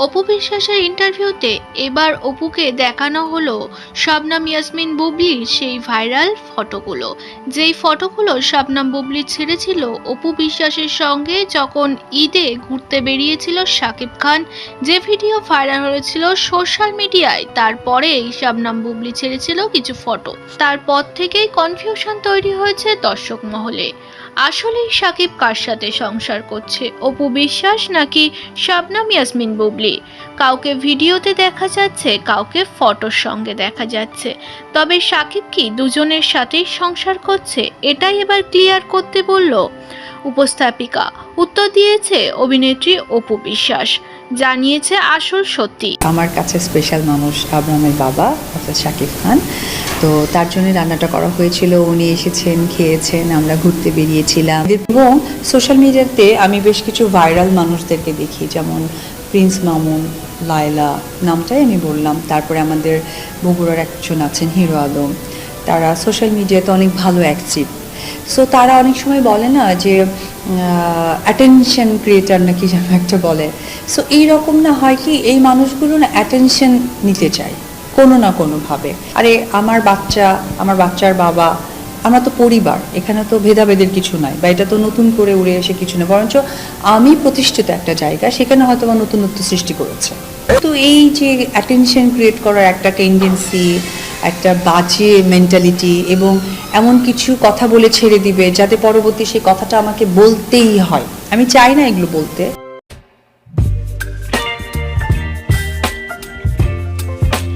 অপবিত্র বিশ্বাসের ইন্টারভিউতে এবার অপুকে দেখানো হলো শবনাম ইয়াসমিন বুবলির সেই ভাইরাল ফটোগুলো। যেই ফটোগুলো শবনাম বুবলি ছেড়েছিল, অপু বিশ্বাসের সঙ্গে যখন ঈদে ঘুরতে বেরিয়েছিল শাকিব খান, যে ভিডিও ভাইরাল হয়েছিল সোশ্যাল মিডিয়ায় তারপরেই শবনাম বুবলি ছেড়েছিল কিছু ফটো তারপর থেকেই কনফিউশন তৈরি হয়েছে দর্শক মহলে। আসলেই সাকিব কার সাথে সংসার করছে, অপু বিশ্বাস নাকি শাবনাম ইয়াসমিন বুবলি? কাউকে ভিডিওতে দেখা যাচ্ছে, কাউকে ফটোর সঙ্গে দেখা যাচ্ছে। তবে সাকিব কি দুজনের সাথেই সংসার করছে? এটাই এবার ক্লিয়ার করতে বলল উপস্থাপিকা। উত্তর দিয়েছে অভিনেত্রী অপু বিশ্বাস। জানিয়েছে আসল সত্যি। আমার কাছে স্পেশাল মানুষ আব্রাহামের বাবা, অর্থাৎ শাকিব খান। তো তার জন্য রান্নাটা করা হয়েছিল। উনি এসেছেন, খেয়েছেন, আমরা ঘুরতে বেরিয়েছিলাম। এবং সোশ্যাল মিডিয়াতে আমি বেশ কিছু ভাইরাল মানুষদেরকে দেখি, যেমন প্রিন্স মামুন লায়লা নামটাই আমি বললাম। তারপরে আমাদের বগুড়ার একজন আছেন হিরো আলম। তারা সোশ্যাল মিডিয়াতে অনেক ভালো অ্যাক্টিভ সো তারা অনেক সময় বলে না যে অ্যাটেনশন ক্রিয়েটার নাকি যেন একটা বলে। সো এইরকম না হয় কি, এই মানুষগুলো না অ্যাটেনশন নিতে চায়, কোনো না কোনোভাবে। আরে, আমার বাচ্চা, আমার বাচ্চার বাবা আমরা তো পরিবার, এখানে তো ভেদাভেদের কিছু নাই, বা এটা তো নতুন করে উড়ে এসে কিছু না বরঞ্চ আমি প্রতিষ্ঠিত একটা জায়গা, সেখানে হয়তো বা নতুনত্ব সৃষ্টি করেছে। তো এই যে অ্যাটেনশন ক্রিয়েট করার একটা টেন্ডেন্সি একটা বাজে মেন্টালিটি এবং এমন কিছু কথা বলে ছেড়ে দিবে, যাতে পরবর্তী সেই কথাটা আমাকে বলতেই হয়। আমি চাই না এগুলো বলতে।